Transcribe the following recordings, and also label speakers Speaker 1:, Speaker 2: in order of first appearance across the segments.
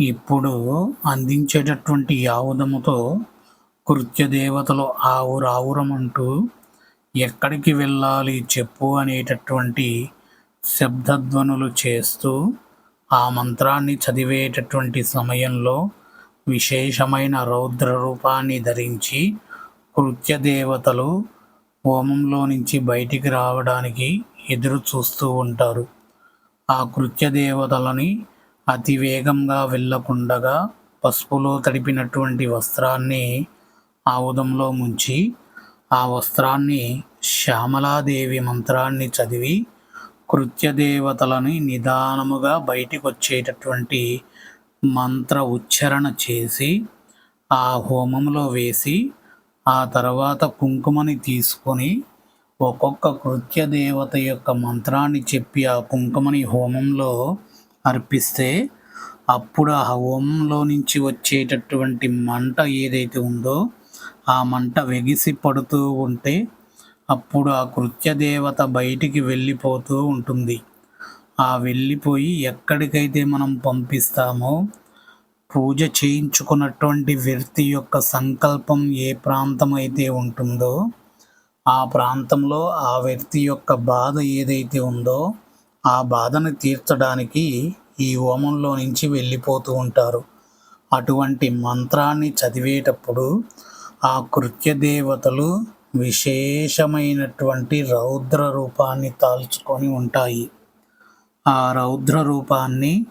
Speaker 1: ఇప్పుడు అందించేటటువంటి ఆవుదముతో కృత్యదేవతలు ఆవురావురమంటూ ఎక్కడికి వెళ్ళాలి చెప్పు అనేటటువంటి శబ్దధ్వనులు చేస్తూ ఆ మంత్రాన్ని చదివేటటువంటి సమయంలో విశేషమైన రౌద్ర రూపాన్ని ధరించి కృత్యదేవతలు హోమంలో నుంచి బయటికి రావడానికి ఎదురు చూస్తూ ఉంటారు. ఆ కృత్యదేవతలని అతి వేగంగా వెళ్ళకుండగా పసుపులో తడిపినటువంటి వస్త్రాన్ని ఆవుదంలో ముంచి ఆ వస్త్రాన్ని శ్యామలాదేవి మంత్రాన్ని చదివి కృత్యదేవతలని నిదానముగా బయటికి వచ్చేటటువంటి మంత్ర ఉచ్చారణ చేసి ఆ హోమంలో వేసి ఆ తర్వాత కుంకుమని తీసుకొని ఒక్కొక్క కృత్య దేవత యొక్క మంత్రాన్ని చెప్పి ఆ కుంకుమని హోమంలో అర్పిస్తే అప్పుడు ఆ హోమంలో నుంచి వచ్చేటటువంటి మంట ఏదైతే ఉందో ఆ మంట వెగిసి పడుతూ ఉంటే అప్పుడు ఆ కృత్య దేవత బయటికి వెళ్ళిపోతూ ఉంటుంది. ఆ వెళ్ళిపోయి ఎక్కడికైతే మనం పంపిస్తామో పూజ చేయించుకున్నటువంటి వ్యక్తి యొక్క సంకల్పం ఏ ప్రాంతం అయితే ఉంటుందో ఆ ప్రాంతంలో ఆ వ్యక్తి యొక్క బాధ ఏదైతే ఉందో ఆ బాధను తీర్చడానికి ఈ హోమంలో నుంచి వెళ్ళిపోతూ ఉంటారు. అటువంటి మంత్రాన్ని చదివేటప్పుడు ఆ కృత్య దేవతలు విశేషమైనటువంటి రౌద్ర రూపాన్ని తాల్చుకొని ఉంటాయి. ఆ రౌద్ర రూపాన్ని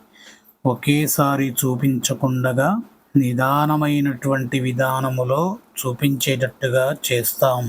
Speaker 1: ఒకేసారి చూపించకుండగా నిదానమైనటువంటి విధానములో చూపించేటట్టుగా చేస్తాం.